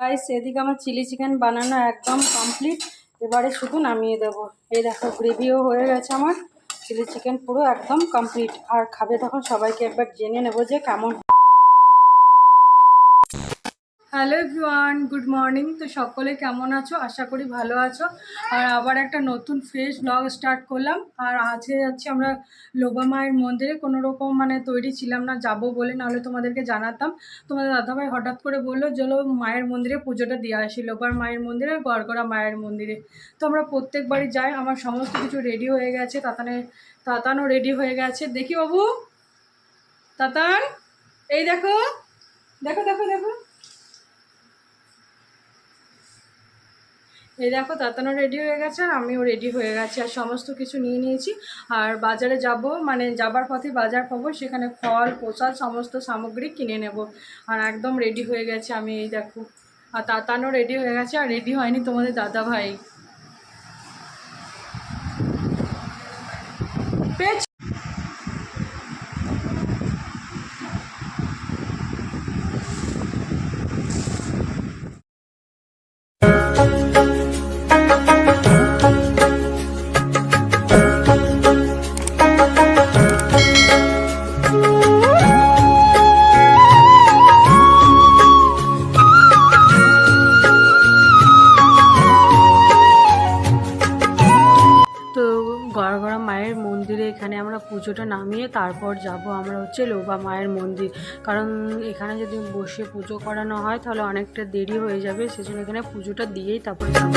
Guys এদিকে আমার chilli chicken বানানো একদম কমপ্লিট এবারে শুধু নামিয়ে দেব। এই দেখো গ্রেভিও হয়ে গেছে আমার। চিলি চিকেন পুরো একদম কমপ্লিট আর খাবে তখন সবাইকে একবার জেনে নেব যে কেমন হ্যালো এভরিওয়ান, গুড মর্নিং। তো সকলে কেমন আছো? আশা করি ভালো আছো। আর আবার একটা নতুন ফ্রেশ ব্লগ স্টার্ট করলাম। আর আজকে যাচ্ছি আমরা লোবা মায়ের মন্দিরে কোনো রকম মানে তৈরি ছিলাম না, যাব বলে নাহলে তোমাদেরকে জানাতাম। তোমাদের দাদাভাই হঠাৎ করে বলল, চলো মায়ের মন্দিরে পুজোটা দিয়ে আসি, লোবার মায়ের মন্দিরে, গড়গড়া মায়ের মন্দিরে। তো আমরা প্রত্যেকবারই যাই, আমার সমস্ত কিছু রেডি হয়ে গেছে তাতানের তাতানও রেডি হয়ে গেছে। দেখি বাবু, তাতান, এই দেখো দেখো দেখো দেখো। এই দেখো তাতানো রেডি হয়ে গেছে, আর আমিও রেডি হয়ে গেছি, আর সমস্ত কিছু নিয়ে নিয়েছি। আর বাজারে যাব মানে যাবার পথে বাজার পাবো সেখানে ফল, প্রসাদ, সমস্ত সামগ্রী কিনে নেব। আর একদম রেডি হয়ে গেছে আমি, এই দেখো। আর তাতানো রেডি হয়ে গেছে, আর রেডি হয়নি তোমাদের দাদা ভাই পেয়েছ? গড়গড়া মায়ের মন্দিরে এখানে আমরা পুজোটা নামিয়ে তারপর যাব আমরা হচ্ছে লোবা মায়ের মন্দির। কারণ এখানে যদি বসে পুজো করানো হয় তাহলে অনেকটা দেরি হয়ে যাবে, সেজন্য এখানে পুজোটা দিয়েই তারপর যাব।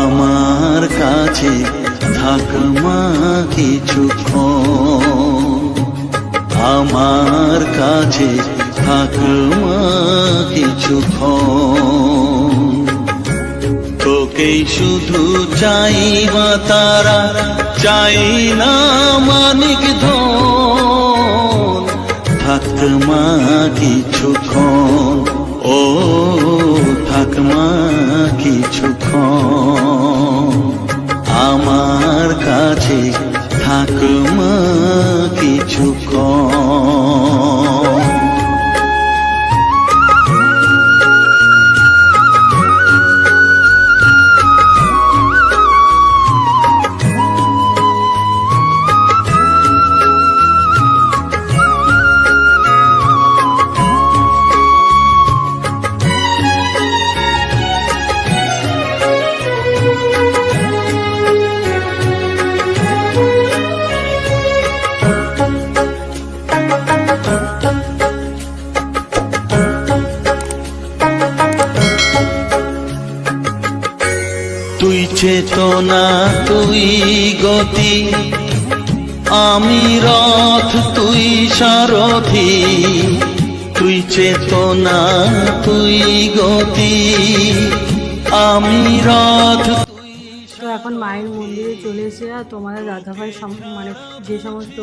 আমার কাছে থাকমা কিছুক্ষণ আমার কাছে থাকমা কিছুক্ষণ তোকেই শুধু চাইবা তারা, চাই না মানিক ধন। থাকমা কিছুক্ষণ ও থাকমা কিছুক্ষণ আমার কাছে থাকমা চেতনা তুই গতি, আমি রথ তুই সারথি, তুই চেতনা তুই গতি, আমি রথ তো এখন মায়ের মন্দিরে চলে এসে আর তোমাদের দাদাভাই মানে যে সমস্ত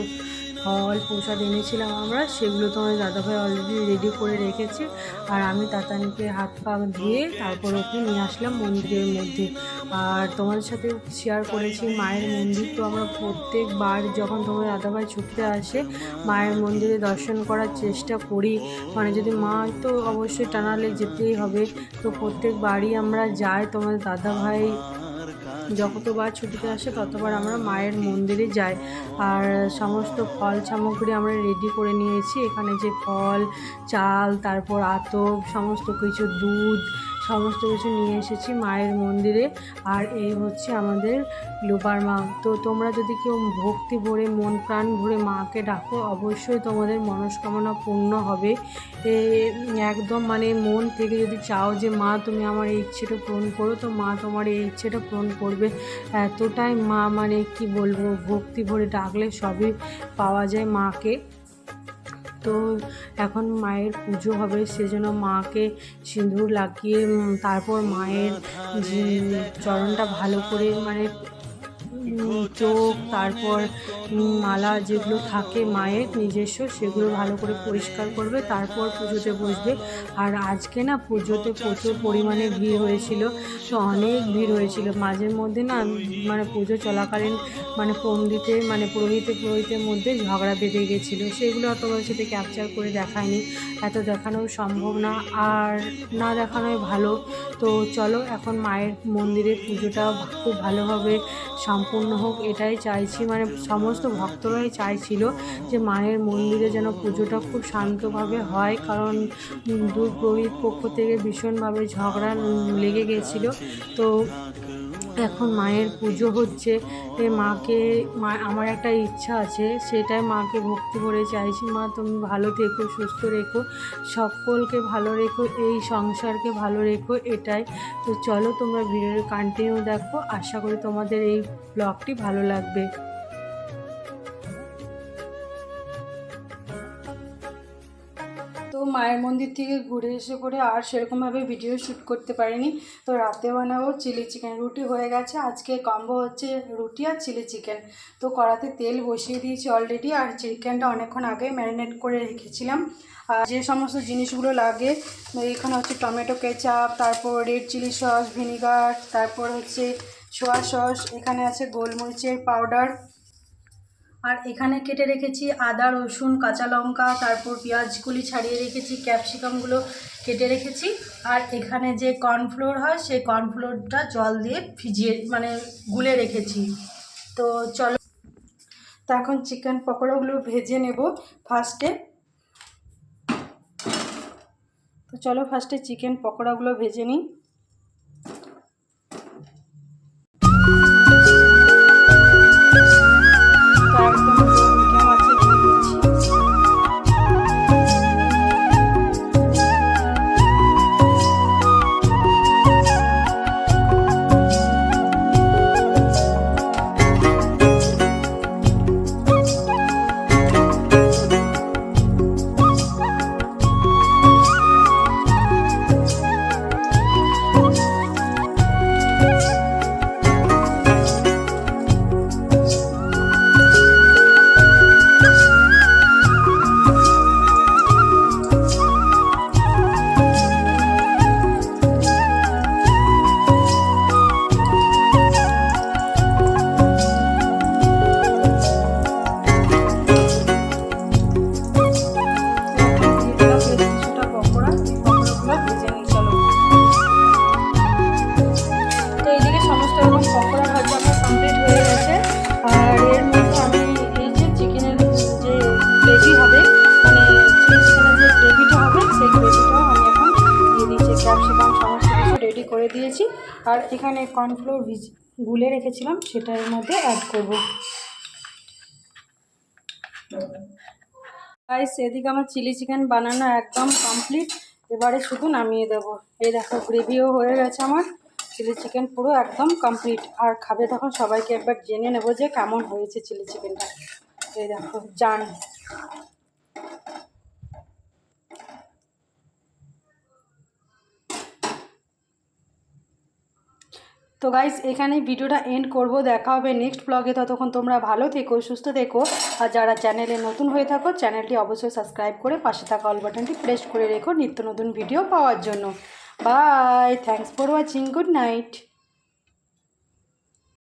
ফল, প্রসাদ এনেছিলাম আমরা, সেগুলো তোমার দাদাভাই অলরেডি রেডি করে রেখেছে। আর আমি তাতানিকে হাত পা ধুয়ে তারপর ওকে নিয়ে আসলাম মন্দিরের মধ্যে। আর তোমাদের সাথে শেয়ার করেছি মায়ের মন্দির। তো আমরা প্রত্যেকবার যখন তোমার দাদাভাই ছুটতে আসে, মায়ের মন্দিরে দর্শন করার চেষ্টা করি। মানে যদি মা তো অবশ্যই টানালে যেতেই হবে। তো প্রত্যেকবারই আমরা যাই তোমাদের দাদাভাই যতবার ছুটিতে আসে, ততবার আমরা মায়ের মন্দিরে যাই। আর সমস্ত ফল সামগ্রী আমরা রেডি করে নিয়েছি। এখানে যে ফল, চাল, তারপর আতপ, সমস্ত কিছু, দুধ সমস্ত কিছু নিয়ে এসেছি মায়ের মন্দিরে। আর এই হচ্ছে আমাদের লোপার মা। তো তোমরা যদি কেউ ভক্তি ভরে, মন প্রাণ ভরে মাকে ডাকো, অবশ্যই তোমাদের মনস্কামনা পূর্ণ হবে। এ, একদম মানে মন থেকে যদি চাও যে, মা, তুমি আমার এই ইচ্ছেটা পূরণ করো, তো মা তোমার এই ইচ্ছেটা পূরণ করবে। এতটাই মা মানে কি বলব, ভক্তি ভরে ডাকলে সবই পাওয়া যায় মাকে। তো এখন মায়ের পুজো হবে, সেজন্য মাকে সিঁদুর লাগিয়ে তারপর মায়ের চরণটা ভালো করে মানে চোখ, তারপর মালা যেগুলো থাকে মায়ের নিজস্ব, সেগুলো ভালো করে পরিষ্কার করবে, তারপর পুজোতে বসবে। আর আজকে না পুজোতে প্রচুর পরিমাণে ভিড় হয়েছিল, তো অনেক ভিড় হয়েছিল। মাঝের মধ্যে না মানে পুজো চলাকালীন মানে পণ্ডিতের মানে পুরোহিতে, পুরোহিতের মধ্যে ঝগড়া বেঁধে গেছিল। সেগুলো অত তোমার সাথে ক্যাপচার করে দেখায়নি। এত দেখানো সম্ভব না, আর না দেখানোই ভালো। তো চলো, এখন মায়ের মন্দিরে পুজোটা খুব ভালোভাবে সম্পূর্ণ হোক। এটাই চাইছি মানে সমস্ত ভক্তরাই চাইছিল যে মায়ের মন্দিরে যেন পুজোটা খুব শান্তভাবে হয়, কারণ পুরোহিত পক্ষ থেকে ভীষণভাবে ঝগড়া লেগে গেছিল। তো এখন মায়ের পুজো হচ্ছে মাকে, মা, আমার একটা ইচ্ছা আছে, সেটাই মাকে ভক্তি করে চাইছি। মা, তুমি ভালো থেকো, সুস্থ রেখো, সকলকে ভালো রেখো, এই সংসারকে ভালো রেখো, এটাই। তো চলো তোমরা ভিডিওর কন্টিনিউ দেখো। আশা করি তোমাদের এই ব্লগটি ভালো লাগবে। মায়ের মন্দির থেকে ঘুরে এসে পরে আর সেরকমভাবে ভিডিও শ্যুট করতে পারিনি। তো রাতে বানাবো চিলি চিকেন রুটি হয়ে গেছে। আজকে কম্বো হচ্ছে রুটি আর চিলি চিকেন তো কড়াতে তেল বসিয়ে দিয়েছি অলরেডি আর চিকেনটা অনেকক্ষণ আগে ম্যারিনেট করে রেখেছিলাম। আর যে সমস্ত জিনিসগুলো লাগে এখানে হচ্ছে টমেটো কেচাপ তারপর রেড চিলি সস ভিনিগার তারপর হচ্ছে সোয়া সস এখানে আছে গোলমরিচের পাউডার আর এখানে কেটে রেখেছি আদা, রসুন, কাঁচা লঙ্কা, তারপর পেঁয়াজগুলি ছাড়িয়ে রেখেছি, ক্যাপসিকামগুলো কেটে রেখেছি। আর এখানে যে কর্নফ্লোর হয়, সেই কর্নফ্লোরটা জল দিয়ে ভিজিয়ে মানে গুলে রেখেছি। তো চলো, তো এখন চিকেন পকোড়াগুলো ভেজে নেব ফার্স্টে। তো চলো ফার্স্টে চিকেন পকোড়াগুলো ভেজে নিই। তো একদম করে দিয়েছি। আর এখানে কর্নফ্লোর ভিজ গুলে রেখেছিলাম, সেটার মধ্যে অ্যাড করব। গাইস এদিকে আমার চিলি চিকেন বানানো একদম কমপ্লিট এবারে শুধু নামিয়ে দেবো। এই দেখো গ্রেভিও হয়ে গেছে আমার। চিলি চিকেন পুরো একদম কমপ্লিট আর খাবে তখন সবাইকে একবার জেনে নেব যে কেমন হয়েছে চিলি চিকেনটা এই দেখো জান তো গাইস এখানে ভিডিওটা এন্ড করব। দেখা হবে নেক্সট ব্লগে ততক্ষণ তোমরা ভালো থেকো, সুস্থ থেকো। আর যারা চ্যানেলে নতুন হয়ে থাকো চ্যানেলটি অবশ্যই সাবস্ক্রাইব করে পাশে থাকা অল বাটনটি প্রেস করে রেখো নিত্য নতুন ভিডিও পাওয়ার জন্য। Bye thanks for watching good night